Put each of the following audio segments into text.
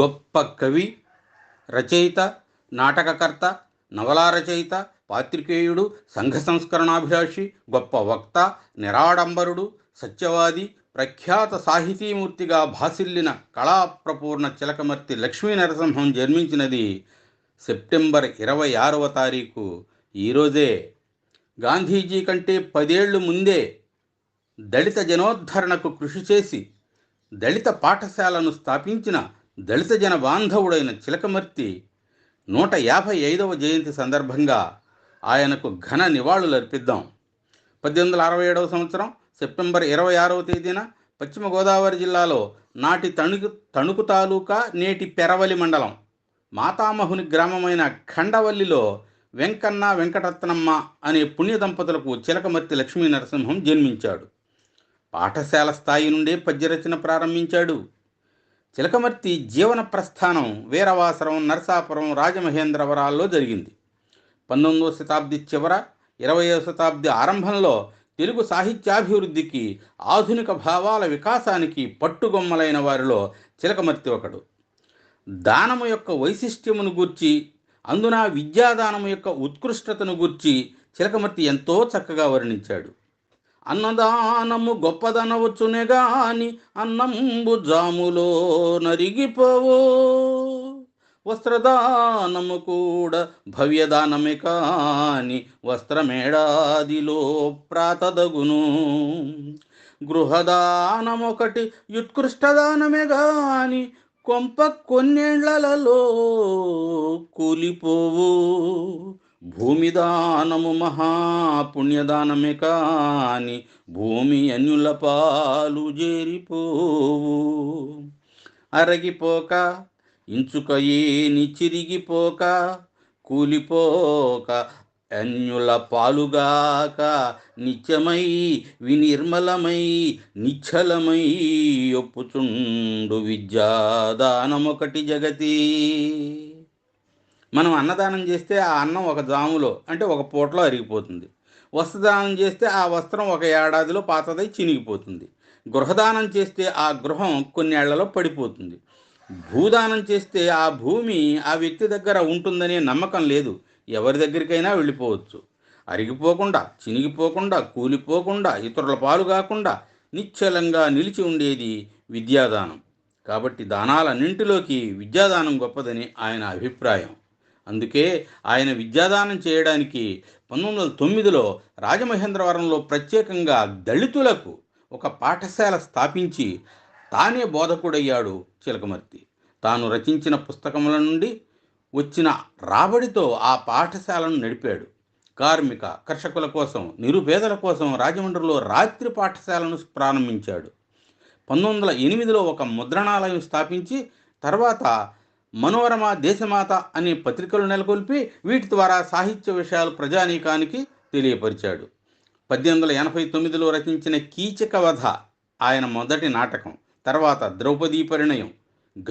గొప్ప కవి రచయిత నాటకకర్త నవలా రచయిత పాత్రికేయుడు సంఘ సంస్కరణాభిలాషి గొప్ప వక్త నిరాడంబరుడు సత్యవాది ప్రఖ్యాత సాహితీమూర్తిగా భాసిల్లిన కళాప్రపూర్ణ చిలకమర్తి లక్ష్మీ నరసింహం జన్మించినది సెప్టెంబర్ ఇరవై ఆరవ తారీఖు. ఈరోజే గాంధీజీ కంటే పదేళ్ళు ముందే దళిత జనోద్ధరణకు కృషి చేసి దళిత పాఠశాలను స్థాపించిన దళిత జన బాంధవుడైన చిలకమర్తి నూట యాభై ఐదవ జయంతి సందర్భంగా ఆయనకు ఘన నివాళులు అర్పిద్దాం. పద్దెనిమిది వందల అరవై ఏడవ సంవత్సరం సెప్టెంబర్ ఇరవై ఆరవ తేదీన పశ్చిమ గోదావరి జిల్లాలో నాటి తణుకు తణుకు తాలూకా నేటి పెరవలి మండలం మాతామహుని గ్రామమైన ఖండవల్లిలో వెంకన్న వెంకటరత్నమ్మ అనే పుణ్య దంపతులకు చిలకమర్తి లక్ష్మీ నరసింహం జన్మించాడు. పాఠశాల స్థాయి నుండే పద్యరచన ప్రారంభించాడు. చిలకమర్తి జీవన ప్రస్థానం వీరవాసరం నరసాపురం రాజమహేంద్రవరాల్లో జరిగింది. పంతొమ్మిదవ శతాబ్ది చివర ఇరవయవ శతాబ్ది ఆరంభంలో తెలుగు సాహిత్యాభివృద్ధికి ఆధునిక భావాల వికాసానికి పట్టుగొమ్మలైన వారిలో చిలకమర్తి ఒకడు. దానము యొక్క వైశిష్ట్యమును గూర్చి అందున విద్యాదానము యొక్క ఉత్కృష్టతను గూర్చి చిలకమర్తి ఎంతో చక్కగా వర్ణించాడు. అన్నదానము గొప్పదనవచ్చునే గాని అన్నంబు జాములో నరిగిపోవు. వస్త్రదానము కూడా భవ్యదానమే కాని వస్త్రమేడాదిలో ప్రాతదగును. గృహదానమొకటి ఉత్కృష్టదానమే గాని కొంప కొన్నేళ్ళలో కూలిపోవు. భూమిదానము మహాపుణ్యదానమే కాని భూమి అన్యుల పాలు చేరిపోవు అరగిపోక ఇంచుక ఏని చిరిగిపోక కూలిపోక అన్యుల పాలుగాక నిత్యమై వినిర్మలమై నిచ్చలమై ఒప్పుచుండు విద్యాదానమొకటి జగతి. మనం అన్నదానం చేస్తే ఆ అన్నం ఒక జాములో అంటే ఒక పూటలో అరిగిపోతుంది. వస్త్రదానం చేస్తే ఆ వస్త్రం ఒక ఏడాదిలో పాతదై చినిగిపోతుంది. గృహదానం చేస్తే ఆ గృహం కొన్నేళ్ళలో పడిపోతుంది. భూదానం చేస్తే ఆ భూమి ఆ వ్యక్తి దగ్గర ఉంటుందనే నమ్మకం లేదు. ఎవరి దగ్గరికైనా వెళ్ళిపోవచ్చు. అరిగిపోకుండా చినిగిపోకుండా కూలిపోకుండా ఇతరుల పాలు కాకుండా నిశ్చలంగా నిలిచి ఉండేది విద్యాదానం. కాబట్టి దానాలన్నింటిలోకి విద్యాదానం గొప్పదని ఆయన అభిప్రాయం. అందుకే ఆయన విద్యాదానం చేయడానికి పంతొమ్మిది వందల తొమ్మిదిలో రాజమహేంద్రవరంలో ప్రత్యేకంగా దళితులకు ఒక పాఠశాల స్థాపించి తానే బోధకుడయ్యాడు చిలకమర్తి. తాను రచించిన పుస్తకముల నుండి వచ్చిన రాబడితో ఆ పాఠశాలను నడిపాడు. కార్మిక కర్షకుల కోసం నిరుపేదల కోసం రాజమండ్రిలో రాత్రి పాఠశాలను ప్రారంభించాడు. పంతొమ్మిది వందల ఎనిమిదిలో ఒక ముద్రణాలయం స్థాపించి తర్వాత మనోరమ దేశమాత అనే పత్రికలు నెలకొల్పి వీటి ద్వారా సాహిత్య విషయాలు ప్రజానీకానికి తెలియపరిచాడు. పద్దెనిమిది వందల ఎనభై తొమ్మిదిలో రచించిన కీచక వధ ఆయన మొదటి నాటకం. తర్వాత ద్రౌపదీ పరిణయం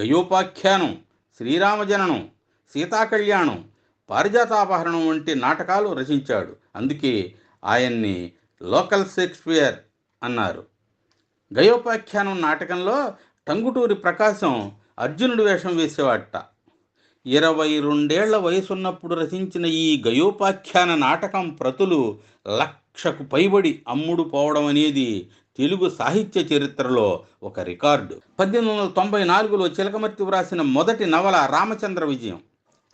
గయోపాఖ్యానం శ్రీరామజననం సీతాకళ్యాణం పారిజాతాపహరణం వంటి నాటకాలు రచించాడు. అందుకే ఆయన్ని లోకల్ షేక్స్పియర్ అన్నారు. గయోపాఖ్యానం నాటకంలో టంగుటూరి ప్రకాశం అర్జునుడు వేషం వేసేవాట ఇరవై రెండేళ్ళ వయసున్నప్పుడు రచించిన ఈ గయోపాఖ్యాన నాటకం ప్రతులు లక్షకు పైబడి అమ్ముడు పోవడం అనేది తెలుగు సాహిత్య చరిత్రలో ఒక రికార్డు. పద్దెనిమిది వందల తొంభై నాలుగులో చిలకమర్తి వ్రాసిన మొదటి నవల రామచంద్ర విజయం.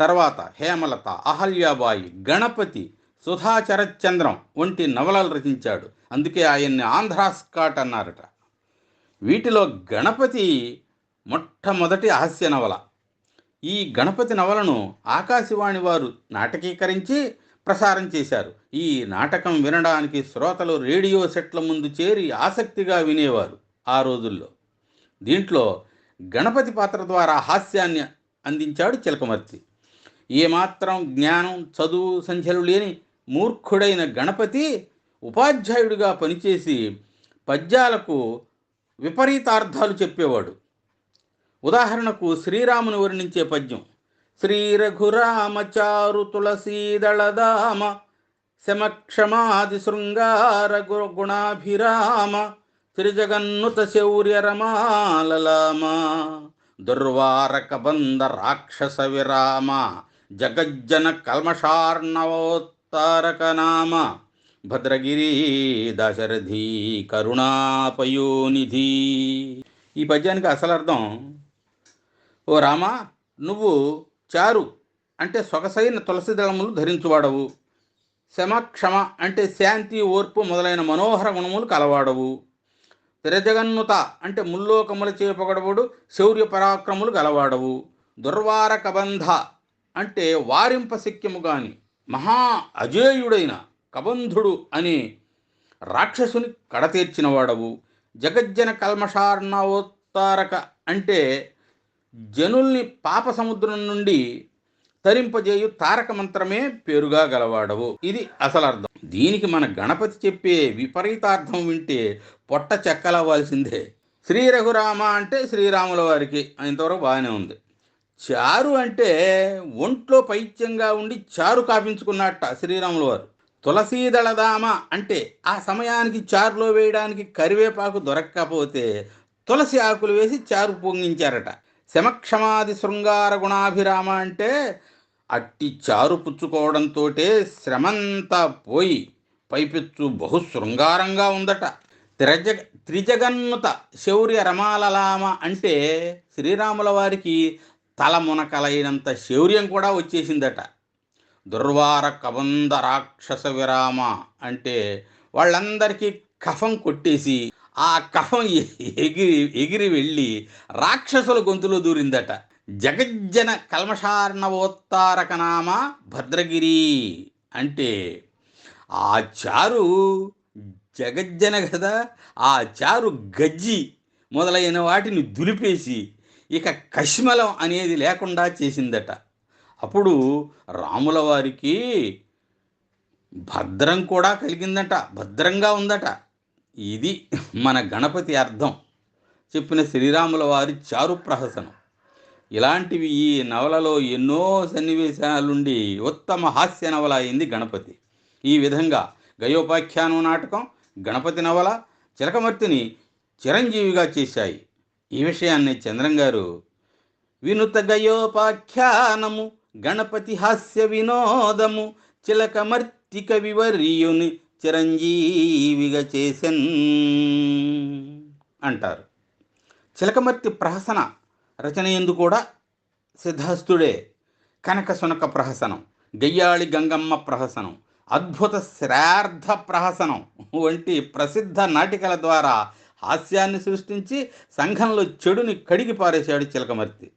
తర్వాత హేమలత అహల్యాబాయి గణపతి సుధాచరచంద్రం వంటి నవలలు రచించాడు. అందుకే ఆయన్ని ఆంధ్రా స్కాట్ అన్నారట. వీటిలో గణపతి మొట్టమొదటి హాస్య నవల. ఈ గణపతి నవలను ఆకాశవాణి వారు నాటకీకరించి ప్రసారం చేశారు. ఈ నాటకం వినడానికి శ్రోతలు రేడియో సెట్ల ముందు చేరి ఆసక్తిగా వినేవారు ఆ రోజుల్లో. దీంట్లో గణపతి పాత్ర ద్వారా హాస్యాన్ని అందించాడు చిలకమర్తి. ఏమాత్రం జ్ఞానం చదువు సంఖ్యలు లేని మూర్ఖుడైన గణపతి ఉపాధ్యాయుడిగా పనిచేసి పద్యాలకు విపరీతార్థాలు చెప్పేవాడు. ఉదాహరణకు శ్రీరాముని వర్ణించే పద్యం శ్రీ రఘురామచారు తులసీదళదామ శమక్షమాది శృంగార గుణాభిరామ త్రిజగన్నుత శౌర్య రమాలలామ దుర్వారకబంధ రాక్షస విరామ జగజ్జన కల్మషార్ణవోత్తారకనామ భద్రగిరి దశరథి కరుణాపయోనిధి. ఈ పద్యానికి అసలు అర్థం ఓ రామా నువ్వు చారు అంటే సొగసైన తులసి దళములు ధరించువాడవు. శమక్షమ అంటే శాంతి ఓర్పు మొదలైన మనోహర గుణములు కలవాడవు. తిరజగన్నుత అంటే ముల్లోకముల చేపగడవుడు శౌర్య పరాక్రములు గలవాడవు. దుర్వార కబంధ అంటే వారింప శక్యము గాని మహా అజేయుడైన కబంధుడు అనే రాక్షసుని కడతీర్చినవాడవు. జగజ్జన కల్మషార్ణవోత్తారక అంటే జనుల్ని పాప సముద్రం నుండి తరింపజేయు తారక మంత్రమే పేరుగా గలవాడవు. ఇది అసలు అర్థం. దీనికి మన గణపతి చెప్పే విపరీతార్థం వింటే పొట్ట చెక్కలవ్వాల్సిందే. శ్రీ రఘురామ అంటే శ్రీరాముల వారికి ఇంతవరకు బాగానే ఉంది. చారు అంటే ఒంట్లో పైత్యంగా ఉండి చారు కాపించుకున్నట్ట శ్రీరాముల వారు. తులసీదళదామ అంటే ఆ సమయానికి చారులో వేయడానికి కరివేపాకు దొరక్కపోతే తులసి ఆకులు వేసి చారు పొంగించారట. శమక్షమాది శృంగార గుణాభిరామ అంటే అట్టి చారు పుచ్చుకోవడంతో శ్రమంతా పోయి పైపెచ్చు బహు శృంగారంగా ఉందట. త్రిజగ త్రిజగన్మత శౌర్య రమాలలామ అంటే శ్రీరాముల వారికి తల మునకలైనంత శౌర్యం కూడా వచ్చేసిందట. దుర్వార కబంధ రాక్షస విరామ అంటే వాళ్ళందరికీ కఫం కొట్టేసి ఆ కఫం ఎగిరి ఎగిరి వెళ్ళి రాక్షసుల గొంతులో దూరిందట. జగజ్జన కల్మషార్ణవోత్తారకనామ భద్రగిరి అంటే ఆ చారు జగజ్జన కదా ఆ చారు గజ్జి మొదలైన వాటిని దులిపేసి ఇక కష్మలం అనేది లేకుండా చేసిందట. అప్పుడు రాముల వారికి భద్రం కూడా కలిగిందట భద్రంగా ఉందట. ఇది మన గణపతి అర్థం. చెప్పిన శ్రీరాముల వారి చారు ప్రహసనం. ఇలాంటివి ఈ నవలలో ఎన్నో సన్నివేశాలుండి ఉత్తమ హాస్య నవల అయింది గణపతి. ఈ విధంగా గయోపాఖ్యానం నాటకం గణపతి నవల చిలకమర్తిని చిరంజీవిగా చేశాయి. ఈ విషయాన్ని చంద్రం గారు వినుత గయోపాఖ్యానము గణపతి హాస్య వినోదము చిలకమర్తి కవి వరియుని చిరంజీవిగా చేసెన్ అంటారు. చిలకమర్తి ప్రహసన రచన ఎందు కూడా సిద్ధహస్తుడే కనక సునక ప్రహసనం గయ్యాళి గంగమ్మ ప్రహసనం అద్భుత శ్రార్థ ప్రహసనం వంటి ప్రసిద్ధ నాటికల ద్వారా హాస్యాన్ని సృష్టించి సంఘంలో చెడుని కడిగి పారేశాడు చిలకమర్తి.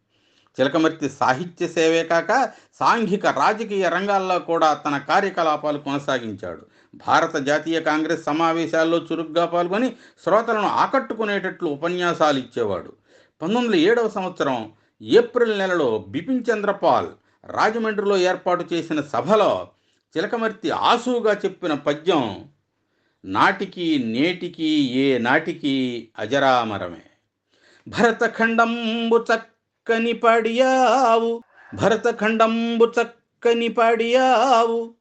చిలకమర్తి సాహిత్య సేవే కాక సాంఘిక రాజకీయ రంగాల్లో కూడా తన కార్యకలాపాలు కొనసాగించాడు. భారత జాతీయ కాంగ్రెస్ సమావేశాల్లో చురుగ్గా పాల్గొని శ్రోతలను ఆకట్టుకునేటట్లు ఉపన్యాసాలు ఇచ్చేవాడు. పంతొమ్మిది ఏడవ సంవత్సరం ఏప్రిల్ నెలలో బిపిన్ చంద్రపాల్ రాజమండ్రిలో ఏర్పాటు చేసిన సభలో చిలకమర్తి ఆసువుగా చెప్పిన పద్యం నాటికి నేటికి ఏ నాటికి అజరామరమే. భరతఖండంబు చక్కని పడియావు భరతఖండంబు చక్కని పడియావు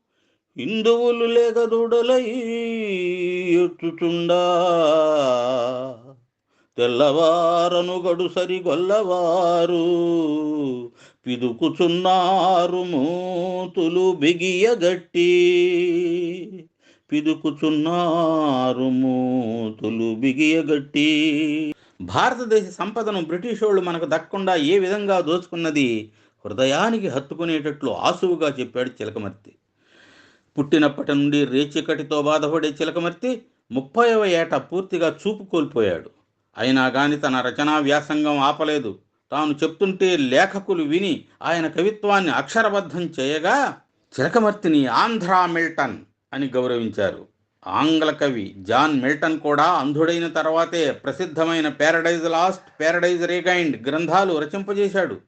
హిందువులు లేగదుడలై ఎత్తుచుండా తెల్లవారను గడుసరి గొల్లవారు పిదుకుచున్నారు మూతులు బిగియగట్టి. పిదుకుచున్నారు మూతులు బిగియగట్టి. భారతదేశ సంపదను బ్రిటిష్ వాళ్ళు మనకు దక్కకుండా ఏ విధంగా దోచుకున్నది? హృదయానికి హత్తుకునేటట్లు ఆసువుగా చెప్పాడు చిలకమర్తి. పుట్టినప్పటి నుండి రేచికటితో బాధపడే చిలకమర్తి ముప్పైవ ఏట పూర్తిగా చూపు కోల్పోయాడు. అయినా కాని తన రచనా వ్యాసంగం ఆపలేదు. తాను చెప్తుంటే లేఖకులు విని ఆయన కవిత్వాన్ని అక్షరబద్ధం చేయగా చిలకమర్తిని ఆంధ్రా మిల్టన్ అని గౌరవించారు. ఆంగ్ల కవి జాన్ మిల్టన్ కూడా అంధుడైన తర్వాతే ప్రసిద్ధమైన ప్యారడైజ్ లాస్ట్ ప్యారడైజ్ రీగైండ్ గ్రంథాలు రచింపజేశాడు.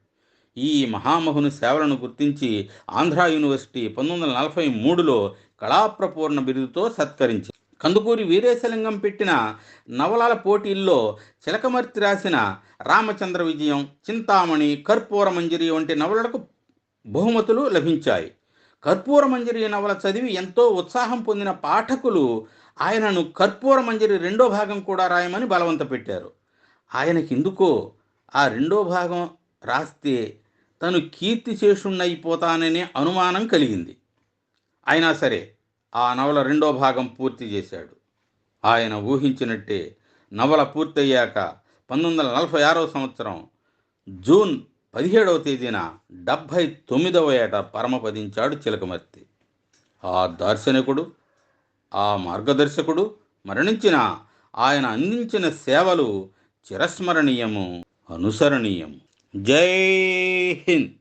ఈ మహామహుని సేవలను గుర్తించి ఆంధ్రా యూనివర్సిటీ పంతొమ్మిది వందల నలభై మూడులో కళాప్రపూర్ణ బిరుదుతో సత్కరించింది. కందుకూరి వీరేశలింగం పెట్టిన నవలల పోటీల్లో చిలకమర్తి రాసిన రామచంద్ర విజయం చింతామణి కర్పూర మంజరి వంటి నవలలకు బహుమతులు లభించాయి. కర్పూర మంజరి నవల చదివి ఎంతో ఉత్సాహం పొందిన పాఠకులు ఆయనను కర్పూర మంజరి రెండో భాగం కూడా రాయమని బలవంత పెట్టారు. ఆయనకిందుకో ఆ రెండో భాగం రాస్తే తను కీర్తి చేసుండైపోతాననే అనుమానం కలిగింది. అయినా సరే ఆ నవల రెండో భాగం పూర్తి చేశాడు. ఆయన ఊహించినట్టే నవల పూర్తయ్యాక పంతొమ్మిది వందల నలభై ఆరవ సంవత్సరం జూన్ పదిహేడవ తేదీన డెబ్భై తొమ్మిదవ ఏట పరమపదించాడు చిలకమర్తి. ఆ దార్శనికుడు ఆ మార్గదర్శకుడు మరణించిన ఆయన అందించిన సేవలు చిరస్మరణీయము అనుసరణీయం జై హింద్!